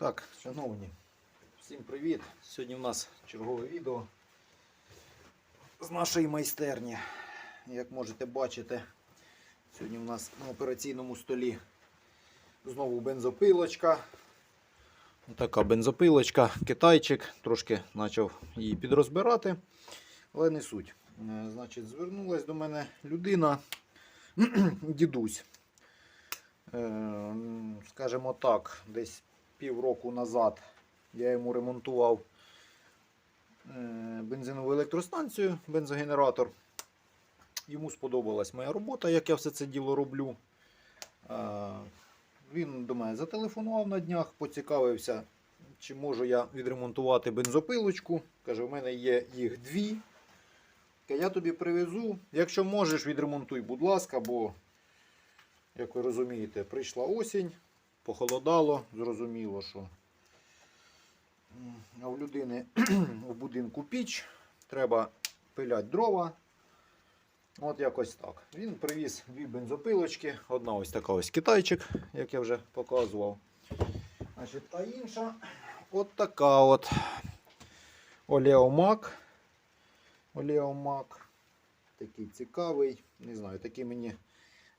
Так, шановні, всім привіт! Сьогодні у нас чергове відео з нашої майстерні. Як можете бачити, сьогодні у нас на операційному столі знову бензопилочка. Така бензопилочка, китайчик, трошки почав її підрозбирати, але не суть. Е, Значить, звернулась до мене людина, дідусь. Е, Скажімо так, десь півроку назад я йому ремонтував е, бензинову електростанцію, бензогенератор. Йому сподобалась моя робота, як я все це діло роблю. Е, Він до мене зателефонував на днях, поцікавився, чи можу я відремонтувати бензопилочку. Каже, у мене є їх дві. Я тобі привезу. Якщо можеш, відремонтуй, будь ласка, бо, як ви розумієте, прийшла осінь, похолодало, зрозуміло, що а в людини в будинку піч, треба пиляти дрова. От якось так. Він привіз дві бензопилочки. Одна ось така ось китайчик, як я вже показував. Значить, а інша от така от Олеомак. Олеомак. Такий цікавий. Не знаю, такий мені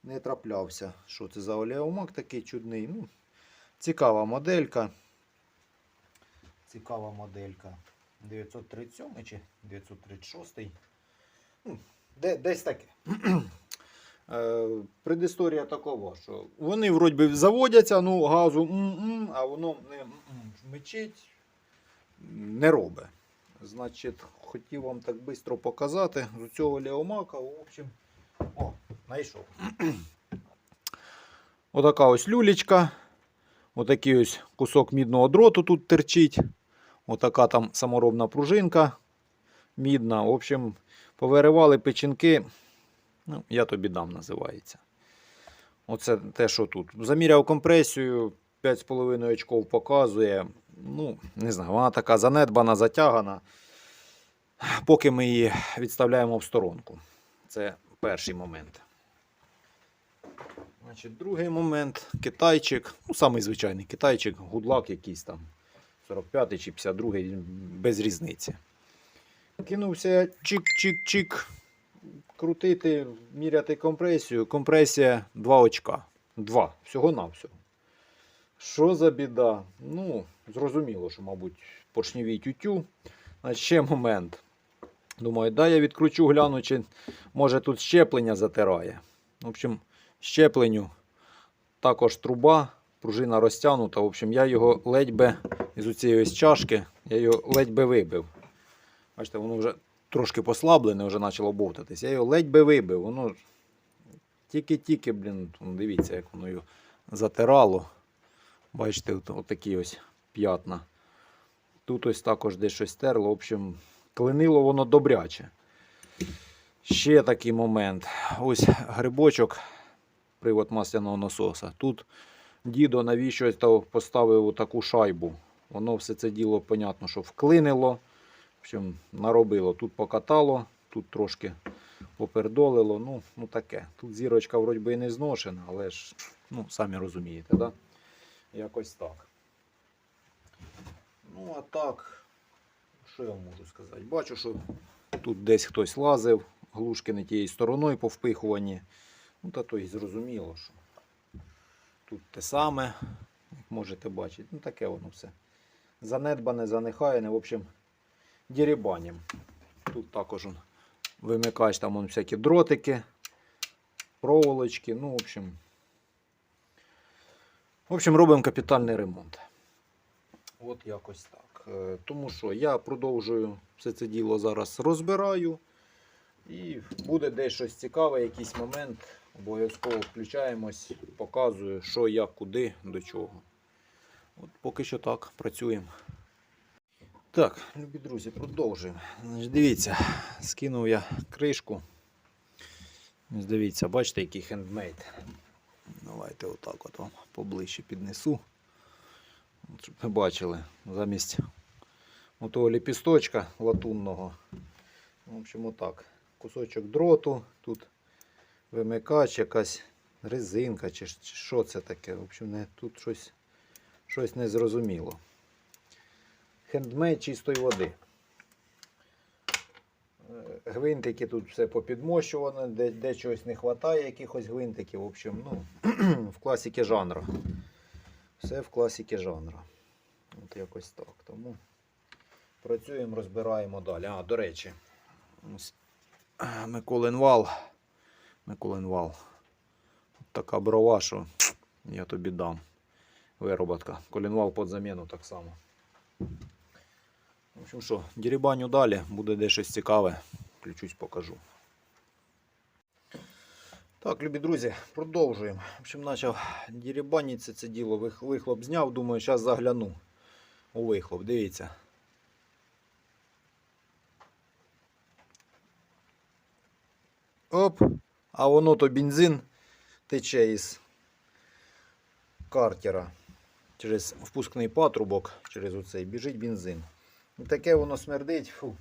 не траплявся. Що це за Олеомак такий чудний. Ну, цікава моделька. Цікава моделька. 937 чи 936. Ну, де, десь таке. Е, Предісторія такова, що вони вроді би заводяться, ну газу м-м, а воно не мечить, не робить. Значить, хотів вам так швидко показати з цього леомака. В общем, о, знайшов. Отака ось люлечка. Отакий ось кусок мідного дроту тут терчить. Отака там саморобна пружинка мідна. В общем, повиривали печінки. Ну, я тобі дам, називається. Оце те, що тут. Заміряв компресію, 5,5 очков показує. Ну, не знаю, вона така занедбана, затягана. Поки ми її відставляємо в сторонку. Це перший момент. Значить, другий момент китайчик. Ну, самий звичайний китайчик, гудлак якийсь там. 45 чи 52 без різниці. Кинувся чик-чик-чик. Крутити, міряти компресію. Компресія 2 очка. 2. Всього-навсього. Що за біда? Ну, зрозуміло, що, мабуть, поршневий тютю. Значить, ще момент. Думаю, дай я відкручу, гляну, чи може тут щеплення затирає. В общем, щепленню також труба, пружина розтягнута. В общем, я його ледь би із цієї чашки, я його ледь би вибив. Бачите, воно вже трошки послаблене, вже почало бовтатись. Я його ледь би вибив. Воно тільки-тільки, блін, дивіться, як воно його затирало. Бачите, от, от такі ось п'ятна. Тут ось також десь щось терло. В общем, клинило воно добряче. Ще такий момент. Ось грибочок, привод масляного насоса. Тут дідо навіщо поставив таку шайбу. Воно все це діло, понятно, що вклинило. В общем, наробило. Тут покатало, тут трошки попердолило. Ну, ну таке. Тут зірочка вроді би і не зношена, але ж, ну, самі розумієте, да? Якось так. Ну, а так, що я можу сказати? Бачу, що тут десь хтось лазив, глушки не тією стороною повпихувані. Ну, та то й зрозуміло, що тут те саме, як можете бачити. Ну, таке воно все. Занедбане, занехаяне, в общем, дірібанім. Тут також он, вимикач, там он, всякі дротики, проволочки. Ну, в общем, в общем, робимо капітальний ремонт. От якось так. Е, Тому що я продовжую все це діло зараз розбираю. І буде десь щось цікаве, якийсь момент. Обов'язково включаємось, показую, що, як, куди, до чого. От поки що так, працюємо. Так, любі друзі, продовжуємо. Значить, дивіться, скинув я кришку. Ось Дивіться, бачите, який хендмейд. Давайте отак от вам поближче піднесу. От, Щоб ви бачили, замість отого ліпісточка латунного. В общем, отак. Кусочок дроту, тут вимикач, якась резинка, чи, що це таке. В общем, не, тут щось, щось незрозуміло. Хендмейд чистої води. Е, Гвинтики тут все попідмощувано, де, де чогось не вистачає, якихось гвинтиків. В общем, ну, в класіки жанру. Все в класіки жанру. От якось так. Тому працюємо, розбираємо далі. А, до речі, ось е, Миколин вал. Миколин вал. От така брова, що я тобі дам. Вироботка. Колінвал під заміну так само. В общем, що, дірібаню далі, буде де щось цікаве. Включусь, покажу. Так, любі друзі, продовжуємо. В общем, почав дірібанити це діло. Вихлоп зняв, думаю, зараз загляну у вихлоп. Дивіться. Оп! А воно то бензин тече із картера. Через впускний патрубок, через оцей біжить бензин. І таке воно смердить. Фу.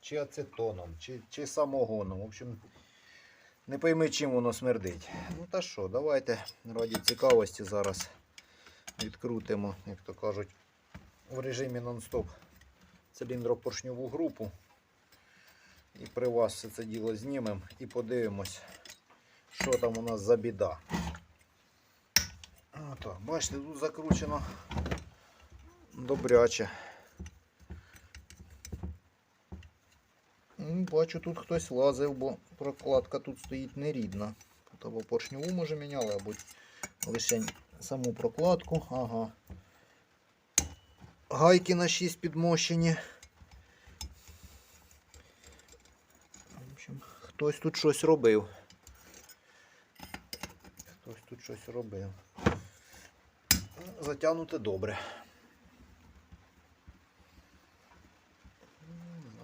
Чи ацетоном, чи, чи самогоном. В общем, не пойми, чим воно смердить. Ну та що, давайте раді цікавості зараз відкрутимо, як то кажуть, в режимі нон-стоп циліндропоршньову групу. І при вас все це діло знімемо і подивимось, що там у нас за біда. Отак, бачите, тут закручено добряче. М, Бачу, тут хтось лазив, бо прокладка тут стоїть нерідна. Тут або поршньову може міняли, або лише саму прокладку. Ага. Гайки на 6 підмощені. В общем, хтось тут щось робив. Щось робив. Затягнуте добре.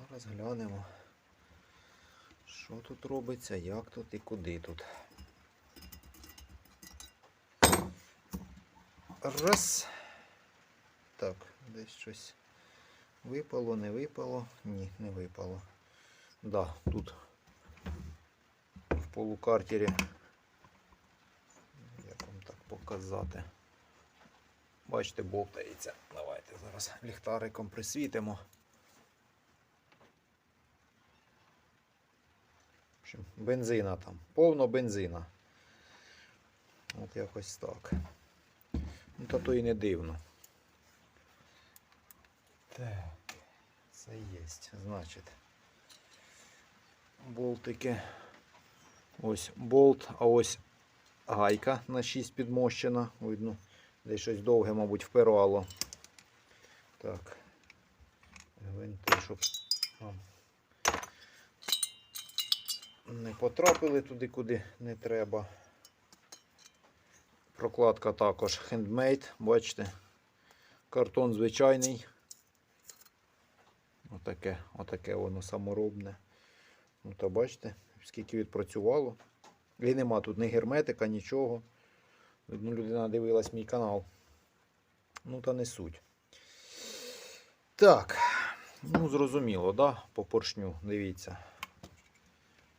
Зараз глянемо, що тут робиться, як тут і куди тут. Раз. Так, десь щось випало, не випало. Ні, не випало. Да, тут в полукартері. Показати? Бачите, бовтається. Давайте зараз ліхтариком присвітимо. Бензина там. Повно бензина. От якось так. Ну, та то і не дивно. Так, це є. Значить. Болтики. Ось болт, а ось гайка на 6 підмощена. Видно, десь щось довге, мабуть, впирало. Так. Гвинти, щоб не потрапили туди, куди не треба. Прокладка також хендмейд, бачите. Картон звичайний. Отаке, отаке воно саморобне. Ну та бачите, скільки відпрацювало. І нема тут ні герметика, нічого. Видно, людина дивилась мій канал. Ну та не суть. Так, ну зрозуміло, да? По поршню, дивіться.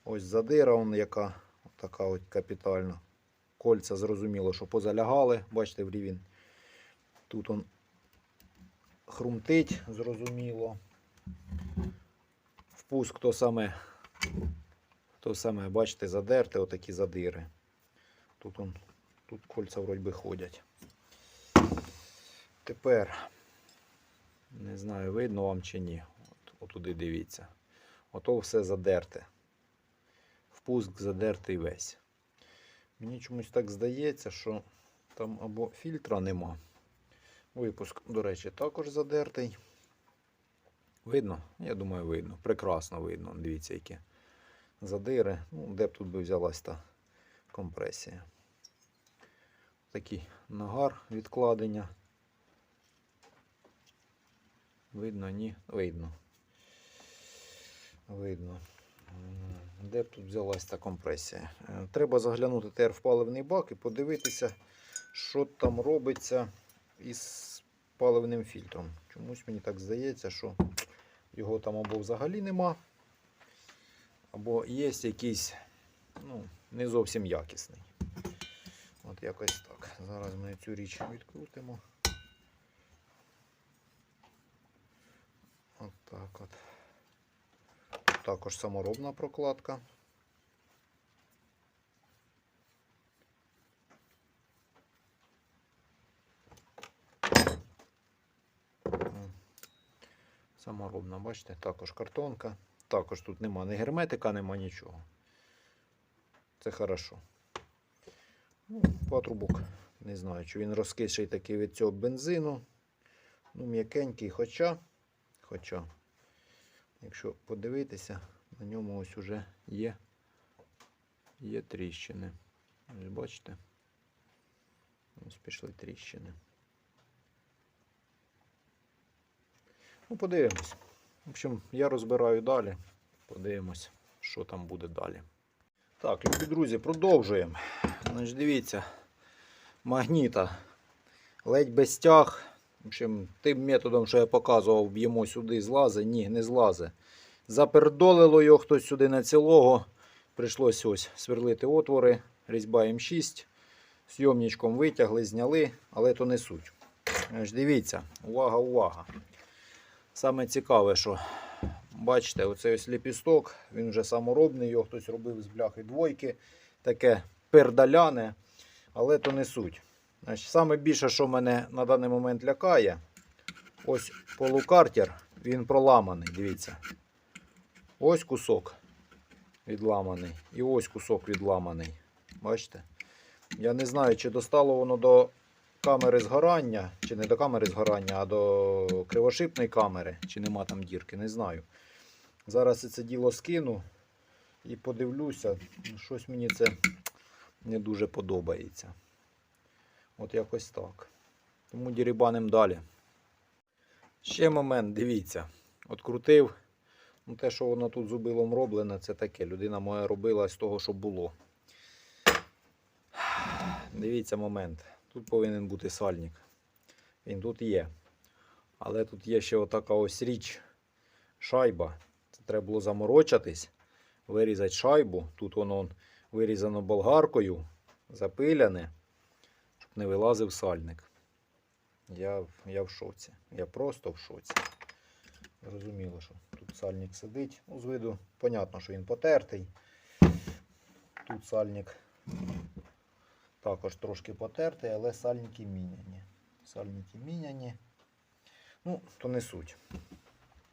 Ось задира, он яка така от капітальна. Кольця зрозуміло, що позалягали, бачите, в рівень. Тут он хрумтить, зрозуміло. Впуск то саме, то саме, бачите, задерте, отакі задири. Тут он, тут кольця вроді би ходять. Тепер, не знаю, видно вам чи ні. От, отуди дивіться. Ото все задерте. Впуск задертий весь. Мені чомусь так здається, що там або фільтра нема. Випуск, до речі, також задертий. Видно? Я думаю, видно. Прекрасно видно. Дивіться, які задири. Ну, де б тут би взялась та компресія. Такий нагар відкладення. Видно, ні? Видно. Видно. Де б тут взялась та компресія? Е, Треба заглянути тепер в паливний бак і подивитися, що там робиться із паливним фільтром. Чомусь мені так здається, що його там або взагалі нема, або є якийсь ну, не зовсім якісний. От якось так. Зараз ми цю річ відкрутимо. От так от. Також саморобна прокладка. Саморобна, бачите, також картонка. Також тут нема ні герметика, нема нічого. Це хорошо. Ну, патрубок. Не знаю, чи він розкисший такий від цього бензину. Ну, м'якенький, хоча, хоча, якщо подивитися, на ньому ось уже є, є тріщини. Ось бачите? Ось пішли тріщини. Ну, подивимось. В общем, я розбираю далі. Подивимось, що там буде далі. Так, любі друзі, продовжуємо. Значить, дивіться, магніта. Ледь без тяг. В общем, тим методом, що я показував, б'ємо сюди, злазе. Ні, не злазе. Запердолило його хтось сюди на цілого. Прийшлось ось сверлити отвори. Різьба М6. Сйомничком витягли, зняли, але то не суть. Значить, Дивіться, увага, увага. Саме цікаве, що бачите, оцей ось ліпісток, він вже саморобний, його хтось робив з бляхи двойки. Таке пердаляне, але то не суть. Значить, саме більше, що мене на даний момент лякає, ось полукартер, він проламаний. Дивіться. Ось кусок відламаний. І ось кусок відламаний. Бачите? Я не знаю, чи достало воно до камери згорання, чи не до камери згорання, а до кривошипної камери, чи нема там дірки, не знаю. Зараз це діло скину і подивлюся. Щось мені це не дуже подобається. От якось так. Тому дірібаним далі. Ще момент, дивіться. От крутив. Ну, те, що воно тут зубилом роблене, це таке. Людина моя робила з того, що було. Дивіться момент. Тут повинен бути сальник. Він тут є. Але тут є ще отака ось річ. Шайба. Це треба було заморочатись, вирізати шайбу. Тут воно вирізано болгаркою, запиляне, щоб не вилазив сальник. Я, я в шоці. Я просто в шоці. Зрозуміло, що тут сальник сидить. Ну, з виду, понятно, що він потертий. Тут сальник також трошки потертий, але сальники міняні. Сальники міняні. Ну, то не суть.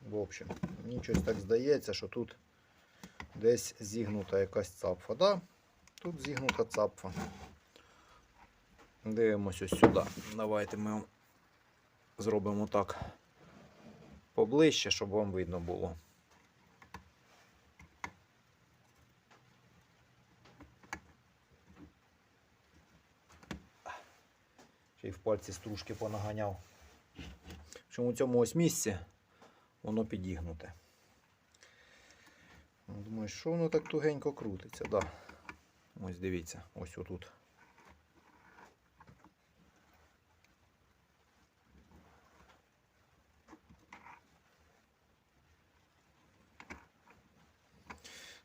В общем, мені щось так здається, що тут десь зігнута якась цапфа. Да? Тут зігнута цапфа. Дивимось ось сюди. Давайте ми зробимо так поближче, щоб вам видно було. Ще й в пальці стружки понаганяв. Чому у цьому ось місці воно підігнуте. Думаю, що воно так тугенько крутиться, да. Ось дивіться, ось отут.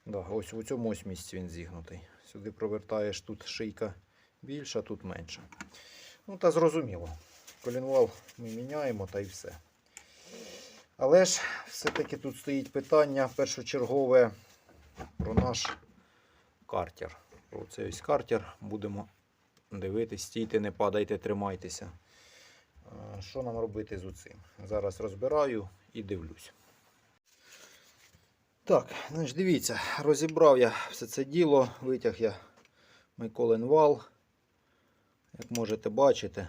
Да, ось у цьому ось місці він зігнутий. Сюди провертаєш, тут шийка більша, тут менша. Ну та зрозуміло. Колінвал ми міняємо та й все. Але ж все-таки тут стоїть питання першочергове про наш картер. Про цей ось картер будемо дивитись, стійте, не падайте, тримайтеся. Що нам робити з оцим? Зараз розбираю і дивлюсь. Так, значить, дивіться, розібрав я все це діло, витяг я Миколин вал. Як можете бачити,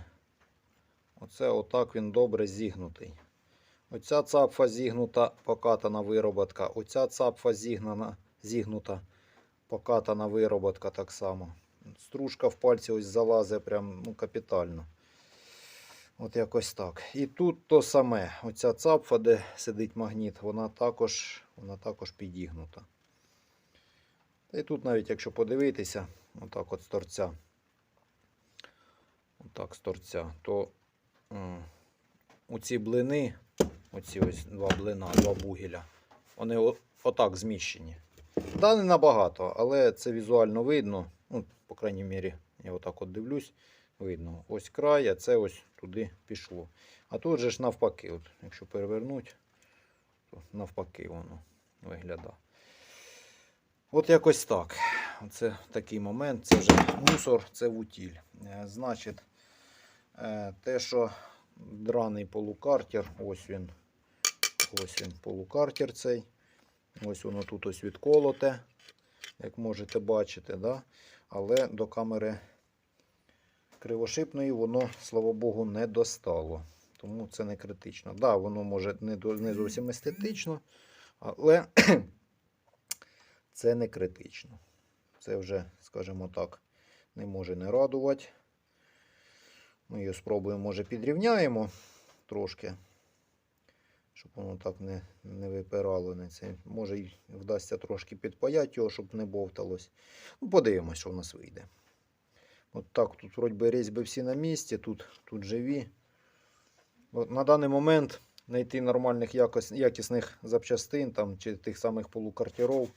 оце отак він добре зігнутий. Оця цапфа зігнута, покатана вироботка. Оця цапфа зігнана, зігнута, покатана вироботка так само. Стружка в пальці ось залазить прям ну, капітально. От якось так. І тут то саме. Оця цапфа, де сидить магніт, вона також, вона також підігнута. Та і тут навіть якщо подивитися, отак от з торця. Отак з торця, то оці блини, оці ось два блина, два бугеля, вони отак зміщені. Да, не набагато, але це візуально видно. Ну, по крайній мірі, я отак от дивлюсь, видно. Ось край, а це ось туди пішло. А тут же ж навпаки, от, якщо перевернуть, То навпаки воно виглядає. От якось так. Це такий момент. Це вже мусор, це вутіль. Е, Значить, те, що драний полукартер, ось він. Ось він полукартер цей. Ось воно тут ось відколоте, як можете бачити. Да? Але до камери кривошипної воно, слава Богу, не достало. Тому це не критично. Да, воно може не, не зовсім естетично, але це не критично. Це вже, скажімо так, не може не радувати. Ми його спробуємо, може, підрівняємо трошки, щоб воно так не, не випирало. Не це. Може, й вдасться трошки підпаяти його, щоб не бовталось. Ну, подивимось, що в нас вийде. От так, тут вроді би різьби всі на місці, тут, тут живі. От на даний момент знайти нормальних якос, якісних запчастин там, чи тих самих полукартіров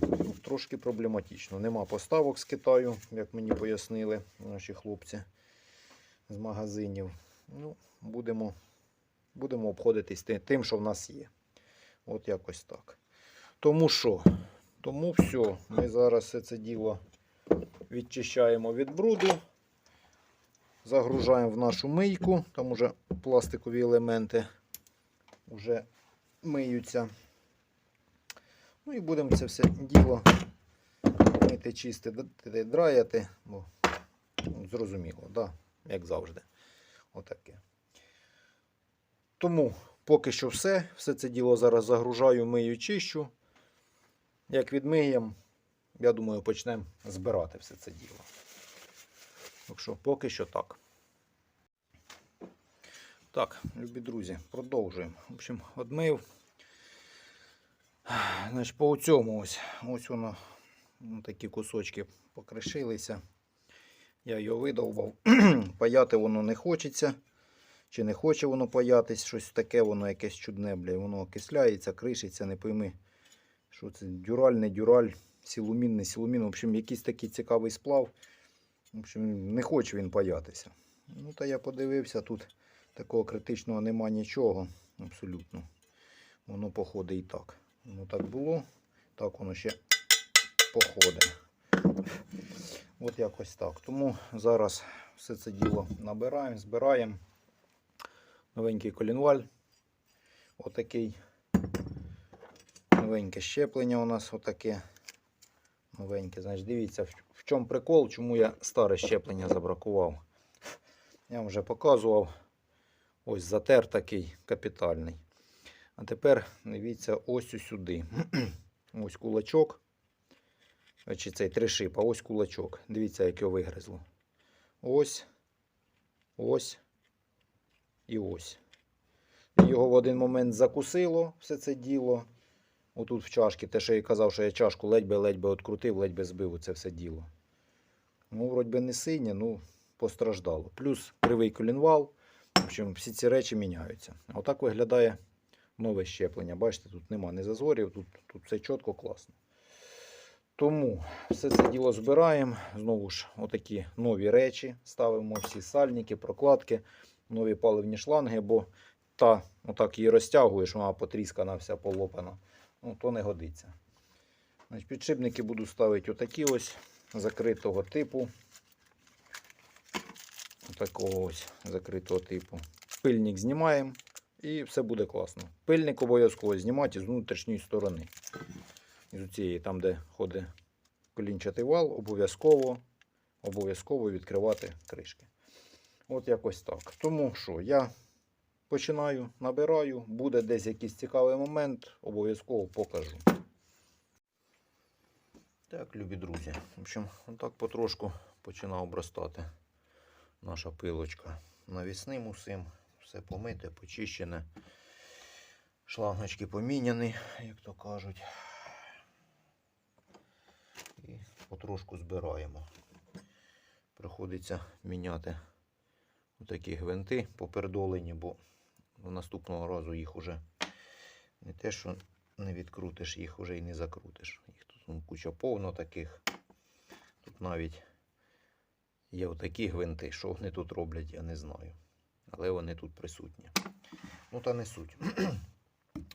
ну, трошки проблематично. Нема поставок з Китаю, як мені пояснили наші хлопці з магазинів. Ну, будемо, будемо обходитись ти- тим, що в нас є. От якось так. Тому що? Тому все. Ми зараз все це діло відчищаємо від бруду. Загружаємо в нашу мийку. Там уже пластикові елементи вже миються. Ну і будемо це все діло мити, чистити, драяти. Бо, ну, зрозуміло, да? Як завжди. Отаке. Тому поки що все. Все це діло зараз загружаю, мию, чищу. Як відмиємо, я думаю, почнемо збирати все це діло. Так що поки що так. Так, любі друзі, продовжуємо. В общем, одмив. Значить, по цьому ось, ось воно, ну, такі кусочки покришилися. Я його видовбав. Паяти воно не хочеться. Чи не хоче воно паятись, щось таке, воно якесь чудне, бля. Воно окисляється, кришиться, не пойми. Що це? Дюраль, не дюраль, силумін, не силумін. В общем, якийсь такий цікавий сплав. В общем, не хоче він паятися. Ну, та я подивився, тут такого критичного нема нічого. Абсолютно. Воно походить і так. Воно так було. Так воно ще походить. От якось так. Тому зараз все це діло набираємо, збираємо. Новенький колінваль. Отакий. Новеньке щеплення у нас отаке. Новеньке. Значить, дивіться, в, чому прикол, чому я старе щеплення забракував. Я вам вже показував. Ось затер такий капітальний. А тепер дивіться ось сюди. ось кулачок. Чи цей три шипа, ось кулачок. Дивіться, як його вигризло. Ось. Ось. І ось. Його в один момент закусило все це діло. Отут в чашці, те, що я казав, що я чашку ледь-би-ледь би відкрутив, ледь-би збив це все діло. Ну, вроді би не синє, ну, постраждало. Плюс кривий колінвал. В общем, всі ці речі міняються. Отак виглядає нове щеплення. Бачите, тут нема ні зазорів, тут, тут все чітко, класно. Тому все це діло збираємо. Знову ж, отакі нові речі. Ставимо всі сальники, прокладки, нові паливні шланги, бо та отак її розтягуєш, вона потріскана, вся полопана. Ну, то не годиться. Значить, підшипники буду ставити отакі ось закритого типу. Такого ось закритого типу. Пильник знімаємо і все буде класно. Пильник обов'язково знімати з внутрішньої сторони. З цієї, там, де ходить колінчатий вал, обов'язково обов'язково відкривати кришки. От якось так. Тому що я починаю, набираю, буде десь якийсь цікавий момент, обов'язково покажу. Так, любі друзі. В общем, отак потрошку починав обростати наша пилочка. Навісним усім. Все помите, почищене. Шлангочки поміняні, як то кажуть. І потрошку збираємо. Приходиться міняти отакі гвинти попердолені, бо наступного разу їх уже не те, що не відкрутиш, їх уже і не закрутиш. Їх тут ну, куча повно таких. Тут навіть є отакі гвинти. Що вони тут роблять, я не знаю. Але вони тут присутні. Ну та не суть.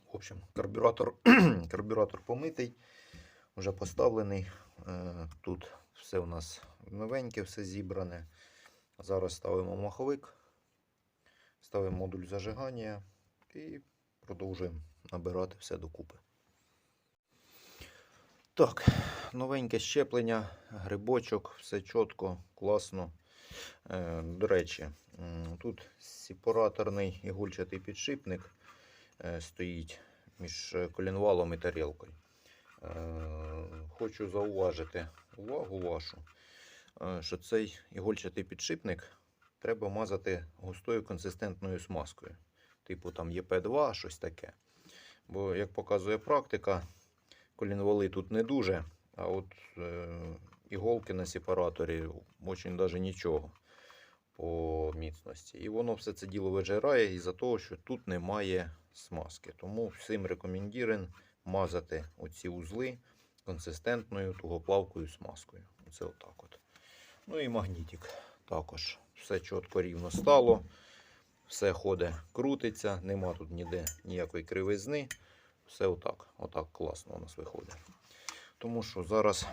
О, общем, карбюратор, карбюратор помитий, вже поставлений. Е, Тут все у нас новеньке, все зібране. Зараз ставимо маховик, ставимо модуль зажигання і продовжуємо набирати все докупи. Так, новеньке щеплення, грибочок, все чітко, класно. Е, До речі, тут сепараторний ігольчатий підшипник е, стоїть між колінвалом і тарілкою. Е, Хочу зауважити увагу вашу, е, що цей ігольчатий підшипник треба мазати густою консистентною смазкою. Типу там ЄП2, щось таке. Бо, як показує практика, колінвали тут не дуже, а от е, іголки на сепараторі очень даже нічого по міцності. І воно все це діло вижирає із-за того, що тут немає смазки. Тому всім рекомендуємо мазати оці узли консистентною тугоплавкою смазкою. Оце отак от. Ну і магнітик також. Все чітко рівно стало. Все ходить, крутиться, нема тут ніде ніякої кривизни. Все отак. Отак класно у нас виходить. Тому що зараз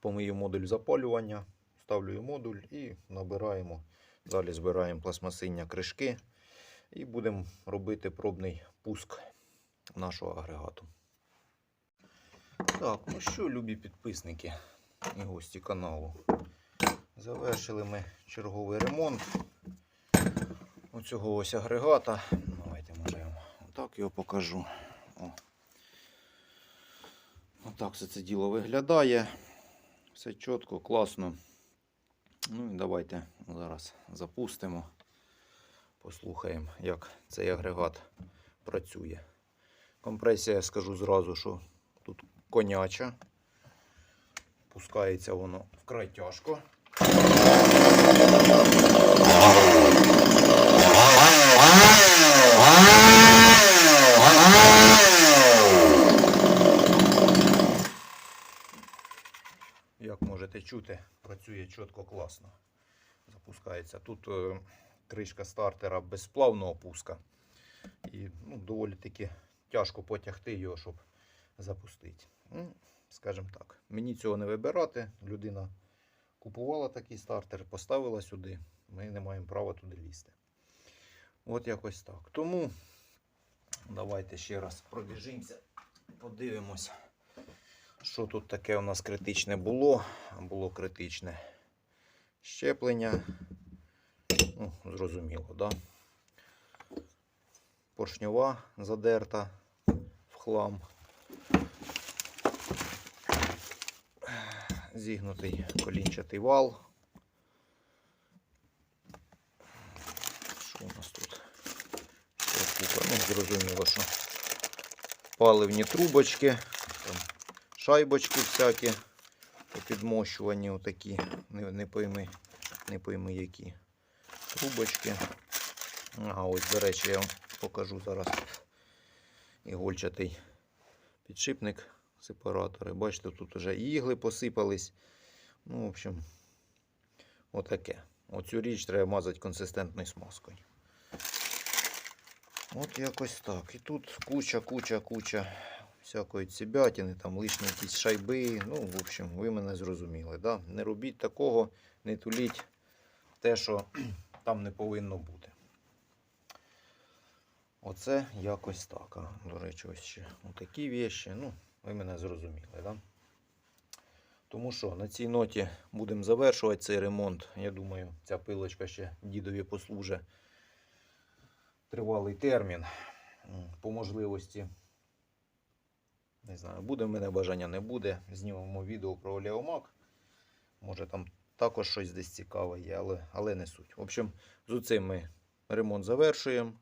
помию модуль запалювання, ставлю модуль і набираємо. Далі збираємо пластмасиння кришки і будемо робити пробний пуск нашого агрегату. Так, ну що, любі підписники і гості каналу. Завершили ми черговий ремонт оцього ось агрегата. Давайте може отак його покажу. О. Отак все це діло виглядає. Все чітко, класно. Ну і давайте зараз запустимо. Послухаємо, як цей агрегат працює. Компресія, я скажу зразу, що тут коняча. Пускається воно вкрай тяжко. Як можете чути, працює чітко класно. Запускається. Тут е, кришка стартера без плавного пуска. І ну, доволі таки тяжко потягти його, щоб запустити. Ну, скажімо так, мені цього не вибирати. Людина купувала такий стартер, поставила сюди. Ми не маємо права туди лізти. От якось так. Тому давайте ще раз пробіжимося, подивимося, що тут таке у нас критичне було. Було критичне щеплення. Ну, зрозуміло, да? Поршньова задерта хлам. Зігнутий колінчатий вал. Що у нас тут? Ну, зрозуміло, що паливні трубочки, там шайбочки всякі по підмощуванню такі, не, не пойми, не пойми які трубочки. Ага, ось, до речі, я вам покажу зараз ігольчатий підшипник сепаратори. Бачите, тут вже ігли посипались. Ну, в общем, отаке. Оцю річ треба мазати консистентною смазкою. От якось так. І тут куча, куча, куча всякої цібятини, там лишні якісь шайби. Ну, в общем, ви мене зрозуміли. Да? Не робіть такого, не туліть те, що там не повинно бути. Оце якось так. А, До речі, ось ще такі віші. Ну, ви мене зрозуміли, да? Тому що на цій ноті будемо завершувати цей ремонт. Я думаю, ця пилочка ще дідові послужить тривалий термін. По можливості. Не знаю, буде в мене бажання, не буде. Знімемо відео про олеомак. Може там також щось десь цікаве є, але, але не суть. В общем, з цим ми ремонт завершуємо.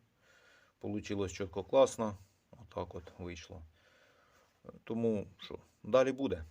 Получилось чітко класно. Отак от вийшло. Тому що далі буде.